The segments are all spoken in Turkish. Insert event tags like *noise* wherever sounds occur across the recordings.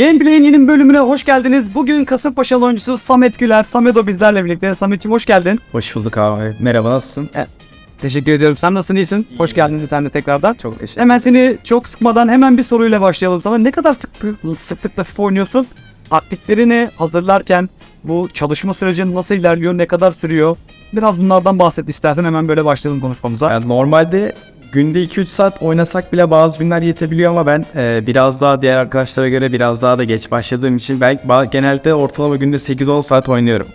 Gameplay'in yeni bölümüne hoş geldiniz. Bugün Kasımpaşalı oyuncusu Samet Güler. Samedo bizlerle birlikte. Samet'ciğim hoş geldin. Hoş bulduk abi. Merhaba nasılsın? Teşekkür ediyorum. Sen nasılsın? iyisin? Hoş geldin sen de tekrardan. Çok teşekkür Hemen seni çok sıkmadan hemen bir soruyla başlayalım sana. Ne kadar sık, sıklıkla FIFA oynuyorsun? Taktiklerini hazırlarken bu çalışma sürecin nasıl ilerliyor? Ne kadar sürüyor? Biraz bunlardan bahset istersen hemen böyle başlayalım konuşmamıza. Yani normalde günde 2-3 saat oynasak bile bazı günler yetebiliyor ama ben e, biraz daha diğer arkadaşlara göre biraz daha da geç başladığım için ben genelde ortalama günde 8-10 saat oynuyorum.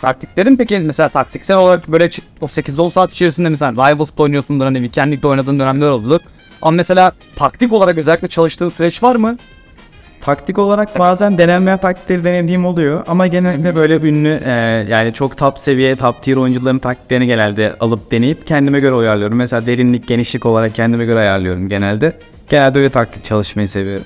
Taktiklerin peki mesela taktiksel olarak böyle o 8-10 saat içerisinde mesela Rivals'da oynuyorsundur hani Weekend League'de oynadığın dönemler oldu. Ama mesela taktik olarak özellikle çalıştığın süreç var mı? Taktik olarak bazen denenmeyen taktikleri denediğim oluyor ama genelde böyle ünlü e, yani çok top seviye top tier oyuncuların taktiklerini genelde alıp deneyip kendime göre uyarlıyorum. Mesela derinlik genişlik olarak kendime göre ayarlıyorum genelde. Genelde öyle taktik çalışmayı seviyorum.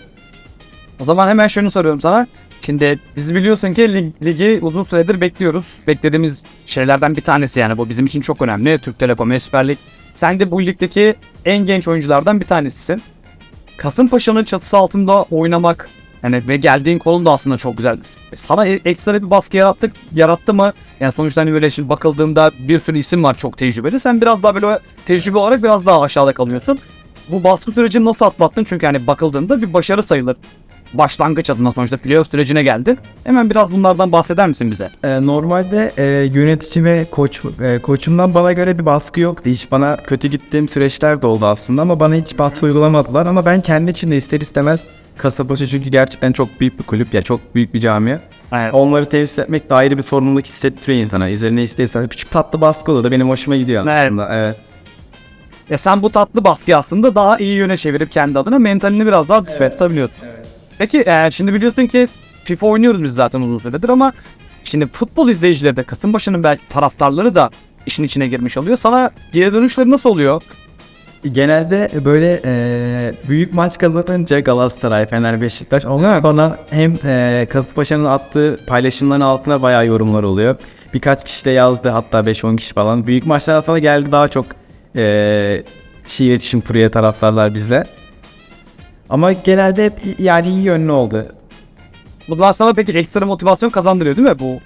O zaman hemen şunu soruyorum sana. Şimdi biz biliyorsun ki lig- ligi uzun süredir bekliyoruz. Beklediğimiz şeylerden bir tanesi yani bu bizim için çok önemli. Türk Telekom ve Süper Lig. Sen de bu ligdeki en genç oyunculardan bir tanesisin. Kasımpaşa'nın çatısı altında oynamak yani ve geldiğin konum da aslında çok güzel. Sana e- ekstra bir baskı yarattık, yarattı mı? Yani sonuçta hani böyle şimdi bakıldığında bir sürü isim var çok tecrübeli. Sen biraz daha böyle tecrübe olarak biraz daha aşağıda kalıyorsun. Bu baskı sürecini nasıl atlattın? Çünkü hani bakıldığında bir başarı sayılır başlangıç adına sonuçta playoff sürecine geldi. Hemen biraz bunlardan bahseder misin bize? Ee, normalde e, yönetici ve koç e, koçumdan bana göre bir baskı yoktu. Hiç bana kötü gittiğim süreçler de oldu aslında ama bana hiç baskı uygulamadılar. Ama ben kendi içimde ister istemez Kasımpaşa çünkü gerçekten çok büyük bir kulüp ya çok büyük bir camia. Evet. Onları temsil etmek de ayrı bir sorumluluk hissettiriyor insana. Üzerine istersen küçük tatlı baskı olur da benim hoşuma gidiyor Evet. aslında. Evet. Ya sen bu tatlı baskıyı aslında daha iyi yöne çevirip kendi adına mentalini biraz daha tutabiliyorsun. Peki e, şimdi biliyorsun ki FIFA oynuyoruz biz zaten uzun süredir ama şimdi futbol izleyicileri de Kasımpaşa'nın belki taraftarları da işin içine girmiş oluyor. Sana geri dönüşleri nasıl oluyor? Genelde böyle e, büyük maç kazanınca Galatasaray, Fener, Beşiktaş ondan sonra hem e, Kasımpaşa'nın attığı paylaşımların altına bayağı yorumlar oluyor. Birkaç kişi de yazdı hatta 5-10 kişi falan. Büyük maçlar sonra geldi daha çok e, şey iletişim kuruyor taraftarlar bizle. Ama genelde hep yani iyi yönlü oldu. Bunlar sana peki ekstra motivasyon kazandırıyor değil mi bu?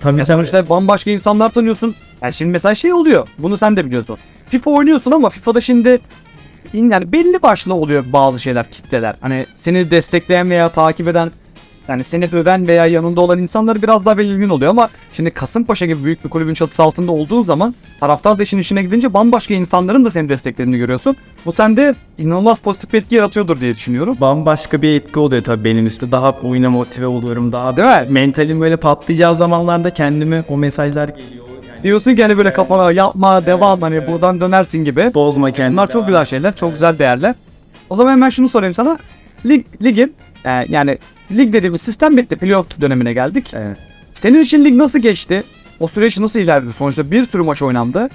Tabii Ya sonuçta bambaşka insanlar tanıyorsun. Yani şimdi mesela şey oluyor. Bunu sen de biliyorsun. FIFA oynuyorsun ama FIFA'da şimdi yani belli başlı oluyor bazı şeyler, kitleler. Hani seni destekleyen veya takip eden yani seni öven veya yanında olan insanlar biraz daha belirgin oluyor ama şimdi Kasımpaşa gibi büyük bir kulübün çatısı altında olduğu zaman taraftar da işin içine gidince bambaşka insanların da seni desteklediğini görüyorsun. Bu sende inanılmaz pozitif bir etki yaratıyordur diye düşünüyorum. bambaşka bir etki oluyor tabii benim üstü. Daha oyuna motive oluyorum. Daha değil mi? Mentalim böyle patlayacağı zamanlarda kendime o mesajlar geliyor. Yani Diyorsun ki hani böyle kafana yapma, devam hani buradan dönersin gibi. bozma kendini. Bunlar çok güzel şeyler, çok güzel değerler. O zaman hemen şunu sorayım sana. Lig, ligin e, yani lig dediğimiz sistem bitti. Playoff dönemine geldik. Evet. Senin için lig nasıl geçti? O süreç nasıl ilerledi? Sonuçta bir sürü maç oynandı.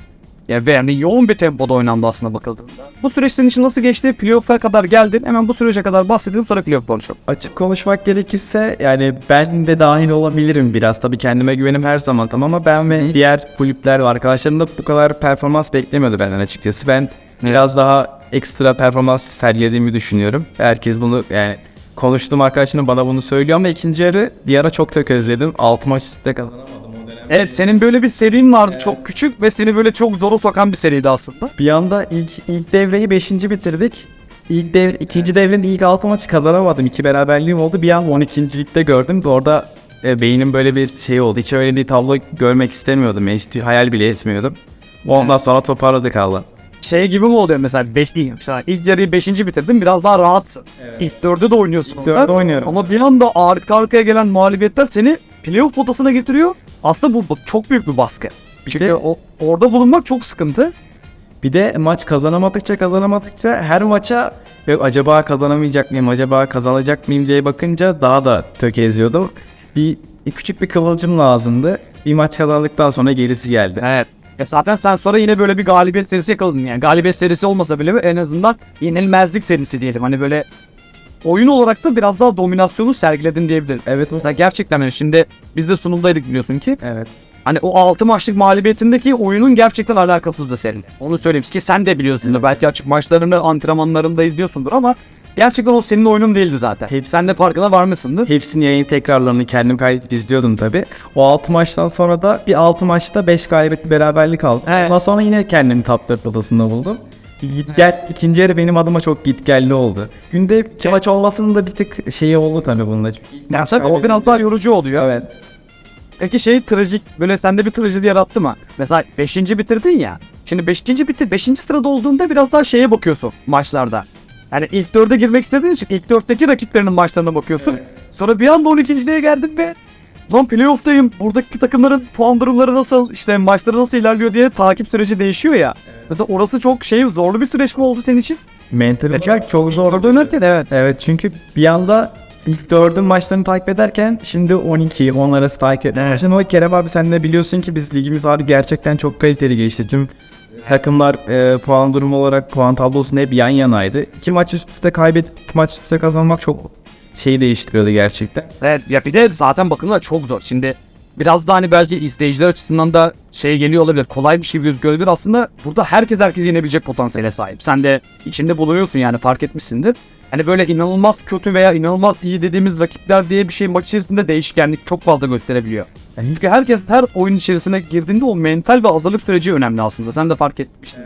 Ya ve yani yoğun bir tempoda oynandı aslında bakıldığında. Bu süreç senin için nasıl geçti? Playoff'a kadar geldin. Hemen bu sürece kadar bahsedelim sonra playoff konuşalım. Açık konuşmak gerekirse yani ben de dahil olabilirim biraz. Tabii kendime güvenim her zaman tamam ama ben ve diğer kulüpler ve arkadaşlarım da bu kadar performans beklemiyordu benden açıkçası. Ben biraz daha ekstra performans sergilediğimi düşünüyorum. Herkes bunu yani konuştuğum arkadaşlarım bana bunu söylüyor ama ikinci yarı bir ara çok tökezledim. 6 maç üstte kazanamadım o dönem. Evet senin böyle bir serin vardı çok küçük ve seni böyle çok zoru sokan bir seriydi aslında. Bir anda ilk ilk devreyi 5. bitirdik. İlk dev, ikinci devrenin ilk 6 maçı kazanamadım. İki beraberliğim oldu. Bir an 12. ligde gördüm. Orada e, beynim böyle bir şey oldu. Hiç öyle bir tablo görmek istemiyordum. Hiç hayal bile etmiyordum. Ondan sonra toparladık Allah. Şey gibi mi oluyor mesela 5 değil mesela ilk yarıyı 5. bitirdin biraz daha rahatsın. İlk 4'ü de oynuyorsun. dörde orada. oynuyorum. Ama bir anda arka arkaya gelen mağlubiyetler seni playoff potasına getiriyor. Aslında bu, çok büyük bir baskı. Çünkü de- o, orada bulunmak çok sıkıntı. Bir de maç kazanamadıkça kazanamadıkça her maça "Ya acaba kazanamayacak mıyım, acaba kazanacak mıyım diye bakınca daha da tökezliyordum. Bir küçük bir kıvılcım lazımdı. Bir maç kazandıktan sonra gerisi geldi. Evet. Ya zaten sen sonra yine böyle bir galibiyet serisi yakaladın yani. Galibiyet serisi olmasa bile en azından yenilmezlik serisi diyelim. Hani böyle oyun olarak da biraz daha dominasyonu sergiledin diyebilirim. Evet, Mesela gerçekten hani şimdi biz de sunumdaydık biliyorsun ki. evet. Hani o 6 maçlık mağlubiyetindeki oyunun gerçekten alakasızdı seninle. Onu söyleyeyim ki sen de biliyorsundur. Belki açık maçlarını, antrenmanlarında izliyorsundur ama gerçekten o senin oyunun değildi zaten. Hep- Sen de farkına varmışsındır. Hepsinin yayın tekrarlarını kendim kaydedip izliyordum tabi. O 6 maçtan sonra da bir 6 maçta 5 galibiyet bir beraberlik aldım. Evet. Ondan sonra yine kendimi top 4 odasında buldum. Git gel, ikinci yarı benim adıma çok git gelli oldu. Günde iki maç olmasının da bir tık şeyi oldu tabi bununla. Çünkü ilk Yani maç tabii o biraz daha yorucu oluyor. Evet. Peki şey trajik böyle sende bir trajedi yarattı mı? Mesela 5. bitirdin ya. Şimdi 5. bitir 5. sırada olduğunda biraz daha şeye bakıyorsun maçlarda. Yani ilk 4'e girmek istediğin için ilk 4'teki rakiplerinin maçlarına bakıyorsun. Evet. Sonra bir anda 12.liğe geldin ve lan playoff'tayım. Buradaki takımların puan durumları nasıl, işte maçları nasıl ilerliyor diye takip süreci değişiyor ya. Mesela orası çok şey zorlu bir süreç mi oldu senin için? Mental Evet, olarak çok zor. Orada dönerken evet. Evet çünkü bir anda ilk dördün maçlarını takip ederken şimdi 12, 10 arası takip etmeye Şimdi o Kerem abi sen de biliyorsun ki biz ligimiz abi gerçekten çok kaliteli geçti. Tüm takımlar e, puan durumu olarak puan tablosunda hep yan yanaydı. İki maç üst üste kaybedip iki maç üst üste kazanmak çok şeyi değiştiriyordu gerçekten. Evet ya bir de zaten bakımlar çok zor. Şimdi biraz da hani belki izleyiciler açısından da şey geliyor olabilir. Kolay bir şey gözükebilir. Aslında burada herkes herkesi yenebilecek potansiyele sahip. Sen de içinde bulunuyorsun yani fark etmişsindir. Hani böyle inanılmaz kötü veya inanılmaz iyi dediğimiz rakipler diye bir şey maç içerisinde değişkenlik çok fazla gösterebiliyor. Yani çünkü herkes her oyun içerisine girdiğinde o mental ve hazırlık süreci önemli aslında. Sen de fark etmiştin.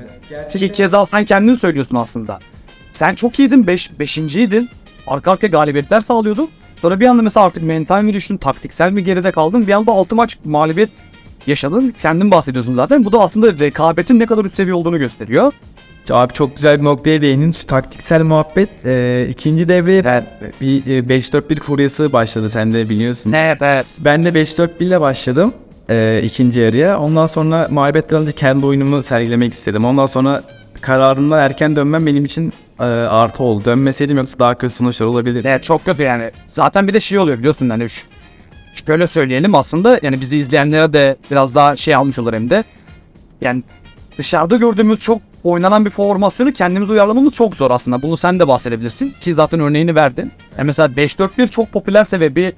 Çünkü keza sen kendin söylüyorsun aslında. Sen çok iyiydin, 5 beş, beşinciydin. Arka arkaya galibiyetler sağlıyordun. Sonra bir anda mesela artık mental mi düştün, taktiksel mi geride kaldın? Bir anda 6 maç mağlubiyet yaşadın. Kendin bahsediyorsun zaten. Bu da aslında rekabetin ne kadar üst seviye olduğunu gösteriyor. Abi çok güzel bir noktaya değindin. Şu taktiksel muhabbet e, ikinci devreye bir e, 5-4-1 furyası başladı sen de biliyorsun. Evet evet. Ben de 5-4-1 ile başladım e, ikinci yarıya. Ondan sonra mağlubiyetten önce kendi oyunumu sergilemek istedim. Ondan sonra kararımdan erken dönmem benim için e, artı oldu. Dönmeseydim yoksa daha kötü sonuçlar olabilir. Evet çok kötü yani. Zaten bir de şey oluyor biliyorsun hani şu, şöyle söyleyelim aslında yani bizi izleyenlere de biraz daha şey almış olur hem de. Yani dışarıda gördüğümüz çok oynanan bir formasyonu kendimiz uyarlamamız çok zor aslında. Bunu sen de bahsedebilirsin ki zaten örneğini verdin. Yani mesela 5-4-1 çok popülerse ve bir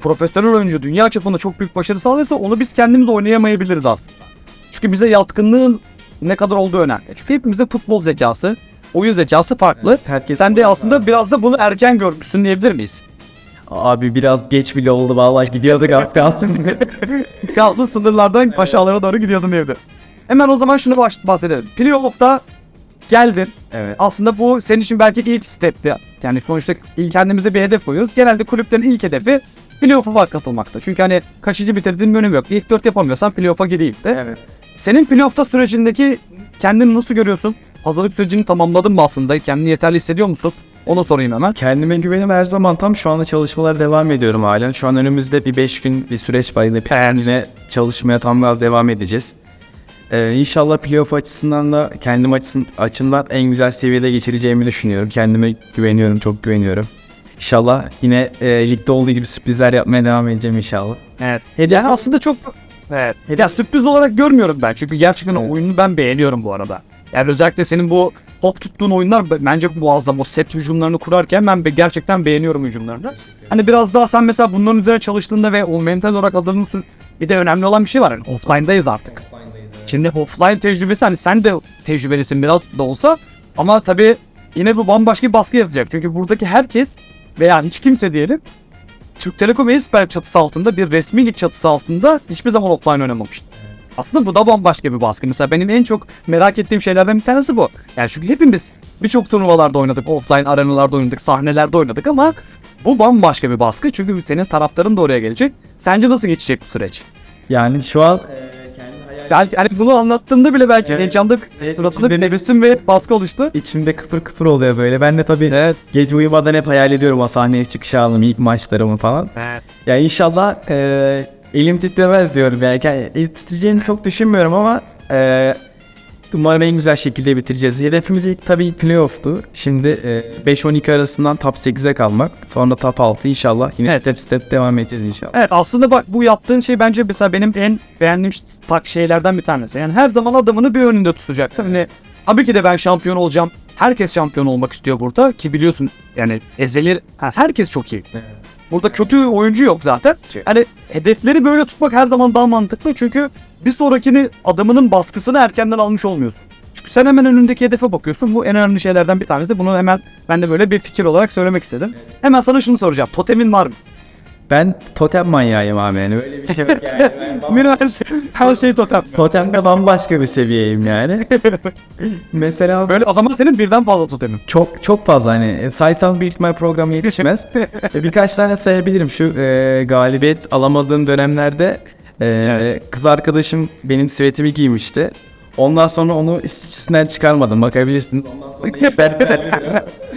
profesyonel oyuncu dünya çapında çok büyük başarı sağlıyorsa onu biz kendimiz oynayamayabiliriz aslında. Çünkü bize yatkınlığın ne kadar olduğu önemli. Çünkü hepimizde futbol zekası, oyun zekası farklı. Herkes Sen de aslında biraz da bunu erken görmüşsün diyebilir miyiz? Abi biraz geç bile oldu vallahi gidiyorduk az kalsın. Kalsın sınırlardan aşağılara doğru gidiyordum evde. Hemen o zaman şunu baş- bahsedelim. Playoff'ta geldin. evet. Aslında bu senin için belki ilk stepti. Yani sonuçta ilk kendimize bir hedef koyuyoruz. Genelde kulüplerin ilk hedefi playoff'a katılmakta. Çünkü hani kaçıncı bitirdiğin bir önemi yok. İlk dört yapamıyorsan playoff'a gideyim de. Evet. Senin playoff'ta sürecindeki kendini nasıl görüyorsun? Hazırlık sürecini tamamladın mı aslında? Kendini yeterli hissediyor musun? Onu sorayım hemen. Kendime güvenim her zaman tam şu anda çalışmalara devam ediyorum halen. Şu an önümüzde bir 5 gün bir süreç var yine çalışmaya tam gaz devam edeceğiz. Ee, inşallah playoff açısından da kendim açısın, açımdan en güzel seviyede geçireceğimi düşünüyorum. Kendime güveniyorum, çok güveniyorum. İnşallah yine e, ligde olduğu gibi sürprizler yapmaya devam edeceğim inşallah. Evet. Yani aslında çok Evet. Ya sürpriz olarak görmüyorum ben. Çünkü gerçekten Evet. oyunu ben beğeniyorum bu arada. Yani özellikle senin bu hop tuttuğun oyunlar bence muazzam. O set hücumlarını kurarken ben be- gerçekten beğeniyorum hücumlarını. Hani biraz daha sen mesela bunların üzerine çalıştığında ve o mental olarak hazırlığını bir de önemli olan bir şey var. Yani offline'dayız artık. Şimdi offline tecrübesi hani sen de tecrübelisin biraz da olsa ama tabii yine bu bambaşka bir baskı yapacak. Çünkü buradaki herkes veya hiç kimse diyelim Türk Telekom Esper çatısı altında bir resmi lig çatısı altında hiçbir zaman offline oynamamıştı. Aslında bu da bambaşka bir baskı. Mesela benim en çok merak ettiğim şeylerden bir tanesi bu. Yani çünkü hepimiz birçok turnuvalarda oynadık, offline arenalarda oynadık, sahnelerde oynadık ama bu bambaşka bir baskı. Çünkü senin taraftarın da oraya gelecek. Sence nasıl geçecek bu süreç? Yani şu an Belki hani bunu anlattığımda bile belki Evet. heyecanlı bir Evet, suratında bir içinde- tebessüm ve baskı oluştu. içimde kıpır kıpır oluyor böyle. Ben de tabii Evet. gece uyumadan hep hayal ediyorum o sahneye çıkış anımı, ilk maçlarımı falan. Evet. Ya inşallah eee, elim titremez diyorum yani. yani elim titreyeceğini çok düşünmüyorum ama eee, umarım en güzel şekilde bitireceğiz. Hedefimiz ilk tabii playoff'tu. Şimdi eee, 5-12 arasından top 8'e kalmak. Sonra top 6 inşallah. Yine step step devam edeceğiz inşallah. Evet aslında bak bu yaptığın şey bence mesela benim en beğendiğim tak şeylerden bir tanesi. Yani her zaman adamını bir önünde tutacaksın. Hani tabii ki de ben şampiyon olacağım. Herkes şampiyon olmak istiyor burada ki biliyorsun yani ezeli ha, herkes çok iyi. Burada kötü oyuncu yok zaten. Hani hedefleri böyle tutmak her zaman daha mantıklı çünkü bir sonrakini adamının baskısını erkenden almış olmuyorsun. Çünkü sen hemen önündeki hedefe bakıyorsun. Bu en önemli şeylerden bir tanesi. Bunu hemen ben de böyle bir fikir olarak söylemek istedim. Hemen sana şunu soracağım. Totemin var mı? Ben totem manyağıyım abi yani öyle bir şey yok yani. Ben *laughs* her şey, her şey totem. Totemde bambaşka bir seviyeyim yani. *laughs* Mesela Böyle o zaman senin birden fazla totemin. çok çok fazla hani e, saysam büyük ihtimal program yetişmez. *laughs* E, Birkaç tane sayabilirim şu e, galibiyet alamadığım dönemlerde e, kız arkadaşım benim sivetimi giymişti. Ondan sonra onu üstünden çıkarmadım bakabilirsiniz. Ondan sonra hiç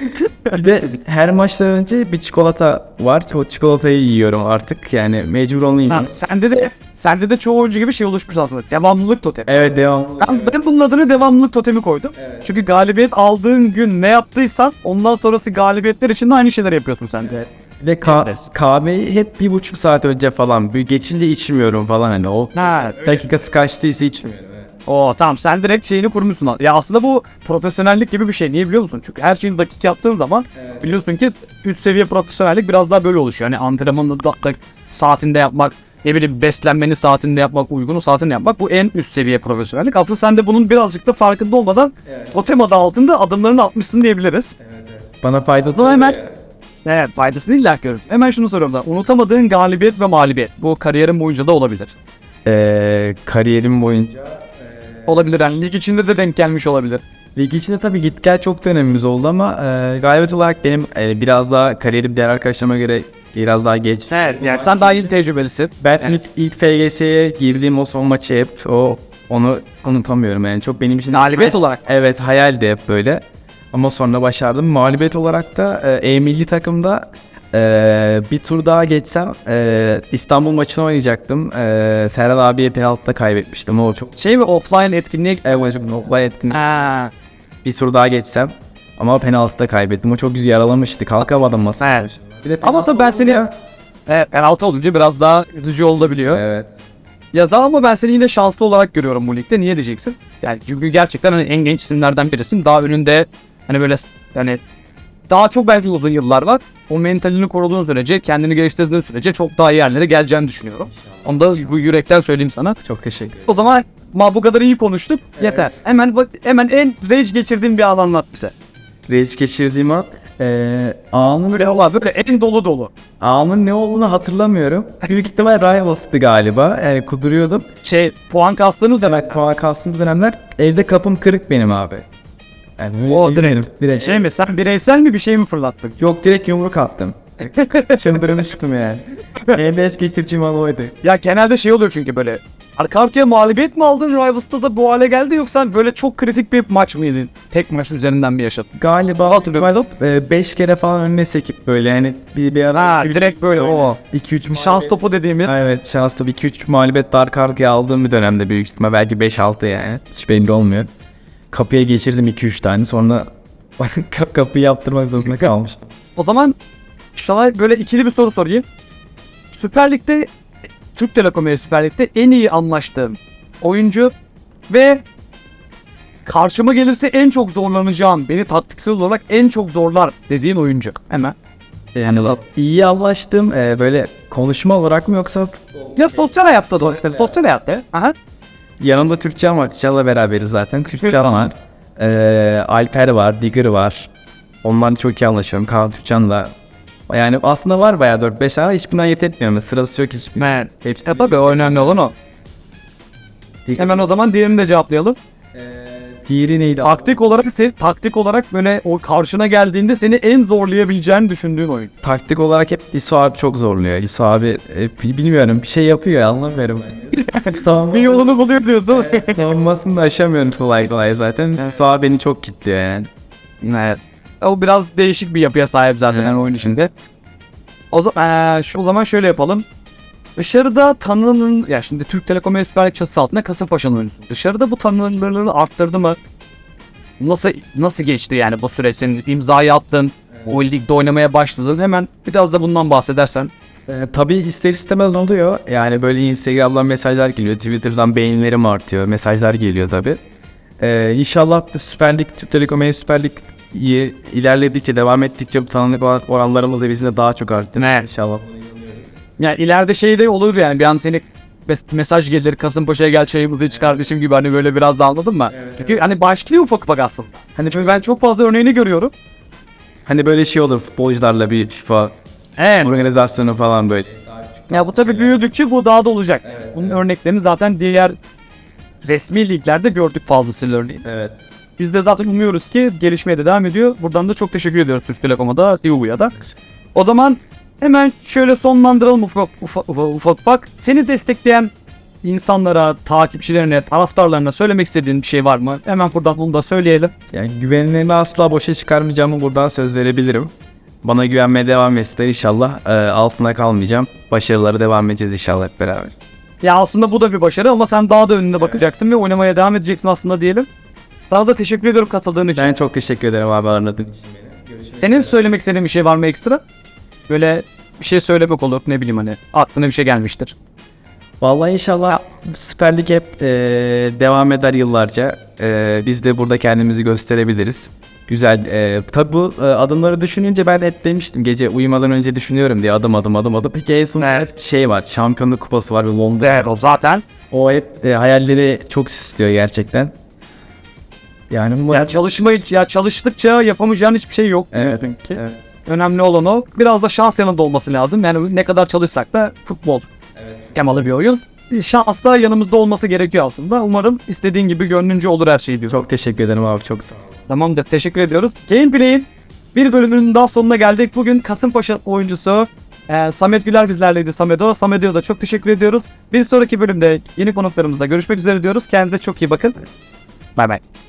*laughs* bir de her maçtan önce bir çikolata var. O çikolatayı yiyorum artık yani mecbur onu Ha, yiyorum. sende de sende de çoğu oyuncu gibi şey oluşmuş aslında. Devamlılık totemi. Evet devam. Ben, ben bunun adını devamlılık totemi koydum. Çünkü galibiyet aldığın gün ne yaptıysan ondan sonrası galibiyetler için de aynı şeyler yapıyorsun sen de. Bir de ka- Evet. kahveyi hep bir buçuk saat önce falan. Bir geçince içmiyorum falan hani o Ha, dakikası kaçtıysa içmiyorum. O tamam sen direkt şeyini kurmuşsun. Ya aslında bu profesyonellik gibi bir şey. Niye biliyor musun? Çünkü her şeyi dakik yaptığın zaman biliyorsun ki üst seviye profesyonellik biraz daha böyle oluşuyor. Hani antrenmanını da, da saatinde yapmak, ne bileyim beslenmeni saatinde yapmak, uygunu saatinde yapmak bu en üst seviye profesyonellik. Aslında sen de bunun birazcık da farkında olmadan totem adı altında adımlarını atmışsın diyebiliriz. Bana faydası zaman hemen- oluyor. Evet faydasını illa görürüz. Hemen şunu soruyorum da unutamadığın galibiyet ve mağlubiyet. Bu kariyerin boyunca da olabilir. Ee, kariyerim boyunca Olabilir yani lig içinde de denk gelmiş olabilir. Lig içinde tabii git gel çok dönemimiz oldu ama e, galibiyet olarak benim e, biraz daha kariyerim diğer arkadaşlarıma göre biraz daha geç. Evet yani sen daha iyi tecrübelisin. Ben ilk, ilk FGS'ye girdiğim o son maçı hep o onu unutamıyorum yani çok benim için Galibiyet olarak. Evet hayaldi hep böyle. Ama sonra başardım. Mağlubiyet olarak da e, E-Milli takımda e, bir tur daha geçsem e, İstanbul maçını oynayacaktım. E, Serhat abiye penaltıda kaybetmiştim. O çok Şey mi offline etkinliğe Evet, olay etkin. Ha, Bir tur daha geçsem ama penaltıda kaybettim. O çok güzel yaralamıştı. Kalkamadım masaya. evet. Bir de Ama tabii ben seni evet, penaltı olunca biraz daha üzücü olabiliyor. Evet. Ya ama ben seni yine şanslı olarak görüyorum bu ligde. Niye diyeceksin? Yani çünkü gerçekten hani en genç isimlerden birisin. Daha önünde hani böyle hani daha çok belki uzun yıllar var. O mentalini koruduğun sürece, kendini geliştirdiğin sürece çok daha iyi yerlere geleceğini düşünüyorum. Onu da bu yürekten söyleyeyim sana. Çok teşekkür ederim. O zaman ma bu kadar iyi konuştuk. Yeter. Hemen hemen en rage geçirdiğin bir an anlat bize. Reis geçirdiğim an e, anın, Böyle valla böyle en dolu dolu. anın ne olduğunu hatırlamıyorum. Büyük ihtimal Rivals'tı galiba. Yani kuduruyordum. Şey puan kastığınız demek. Puan kastım dönemler. Evde kapım kırık benim abi. Yani O direkt. direkt. Şey mi sen bireysel mi bir şey mi fırlattın? Yok direkt yumruk attım. *laughs* Çıldırmıştım yani. EBS geçireceğim an oydu. Ya genelde şey oluyor çünkü böyle. Arka arkaya mağlubiyet mi aldın Rivals'ta da bu hale geldi yoksa böyle çok kritik bir maç mıydı? Tek maç üzerinden bir yaşadın? Galiba Hatırlıyorum. 5 kere falan önüne sekip böyle yani bir, bir ara Ha direkt böyle o. 2-3 Şans topu dediğimiz. Evet şans topu 2-3 mağlubiyet arka arkaya aldığım bir dönemde büyük ihtimal belki 5-6 yani hiç belli olmuyor. Kapıya geçirdim 2-3 tane sonra *laughs* kap- kapıyı yaptırmak zorunda kalmıştım. O zaman sana böyle ikili bir soru sorayım. Süper Lig'de Türk Telekom ile Süper Lig'de en iyi anlaştığım oyuncu ve karşıma gelirse en çok zorlanacağım, beni taktiksel olarak en çok zorlar dediğin oyuncu. Hemen. Yani İyi anlaştım e, böyle konuşma olarak mı yoksa ya sosyal hayatta da sosyal hayatta. Aha. Yanımda Türkçen var Türkçen'le beraberiz zaten Türkçen var. *laughs* E, Alper var Digger var. Onlarla çok iyi anlaşıyorum Kaan Türkçen'le. Yani aslında var bayağı 4-5 tane hiçbirinden ayırt etmiyorum. Sırası yok hiçbir. Man. Hepsi Ya tabii o önemli olan o. Hemen o zaman diğerini de cevaplayalım. Diğeri neydi? Taktik olarak sen, taktik olarak böyle o karşına geldiğinde seni en zorlayabileceğini düşündüğün oyun. Taktik olarak hep İso abi çok zorluyor. İso abi e, bi- bilmiyorum bir şey yapıyor anlamıyorum. *laughs* Savunma, Bir yolunu buluyor diyorsun. savunmasını da aşamıyorum kolay kolay zaten. İso abi beni çok kitliyor yani. evet. O biraz değişik bir yapıya sahip zaten yani oyun içinde. O zaman şu o zaman şöyle yapalım. Dışarıda tanının ya şimdi Türk Telekom Lig çatısı altında Kasımpaşa'nın oyuncusu. Dışarıda bu tanınırlığını arttırdı mı? Nasıl nasıl geçti yani bu süreç senin imzayı attın, o ligde oynamaya başladın. Hemen biraz da bundan bahsedersen. E, tabii ister istemez oluyor. Yani böyle Instagram'dan mesajlar geliyor. Twitter'dan beğenilerim artıyor. Mesajlar geliyor tabii. E, inşallah Süper Lig, Türk Telekom ve Süper Lig ilerledikçe, devam ettikçe bu tanınık oran- oranlarımız da bizim de daha çok arttı. Evet. İnşallah. Yani ileride şey de olur yani bir an seni mes- mesaj gelir Kasımpaşa'ya gel çayımızı iç kardeşim gibi hani böyle biraz da anladın mı? Çünkü hani başlıyor ufak ufak aslında. Hani çünkü ben çok fazla örneğini görüyorum. Hani böyle şey olur futbolcularla bir FIFA Evet. organizasyonu falan böyle. Ya bu tabii büyüdükçe bu daha da olacak. Bunun örneklerini zaten diğer resmi liglerde gördük fazlasıyla örneğin. Evet. Biz de zaten umuyoruz ki gelişmeye de devam ediyor. Buradan da çok teşekkür ediyoruz Türk Telekom'a da, Yuvu'ya da. O zaman hemen şöyle sonlandıralım ufak ufak, ufak, ufak, ufak. Seni destekleyen insanlara, takipçilerine, taraftarlarına söylemek istediğin bir şey var mı? Hemen buradan bunu da söyleyelim. Yani güvenlerini asla boşa çıkarmayacağımı buradan söz verebilirim. Bana güvenmeye devam etsinler inşallah. Ee, altına kalmayacağım. Başarıları devam edeceğiz inşallah hep beraber. Ya aslında bu da bir başarı ama sen daha da önünde bakacaksın ve oynamaya devam edeceksin aslında diyelim. Sana da teşekkür ediyorum katıldığın için. Ben çok teşekkür ederim abi aradığın için beni. Senin söylemek istediğin bir şey var mı ekstra? Böyle bir şey söylemek olur ne bileyim hani aklına bir şey gelmiştir. Vallahi inşallah Süper Lig hep e, devam eder yıllarca. E, biz de burada kendimizi gösterebiliriz. Güzel. E, tabi bu e, adımları düşününce ben hep demiştim gece uyumadan önce düşünüyorum diye adım adım adım adım. Peki en son Evet. şey var. Şampiyonluk kupası var ve Londra. Evet o zaten. O hep e, hayalleri çok süslüyor gerçekten. Yani bu Ya çalışmayı ya çalıştıkça yapamayacağın hiçbir şey yok. Evet, Çünkü. evet. Önemli olan o. Biraz da şans yanında olması lazım. Yani ne kadar çalışsak da futbol temalı bir oyun. Şans da yanımızda olması gerekiyor aslında. Umarım istediğin gibi gönlünce olur her şey diyor. çok teşekkür ederim abi çok sağ ol. Tamamdır. Teşekkür ediyoruz. Gameplay'in bir bölümünün daha sonuna geldik. Bugün Kasımpaşa oyuncusu e, Samet Güler bizlerleydi Samedo. Samedo'ya da çok teşekkür ediyoruz. Bir sonraki bölümde yeni konuklarımızla görüşmek üzere diyoruz. Kendinize çok iyi bakın. Bay bay.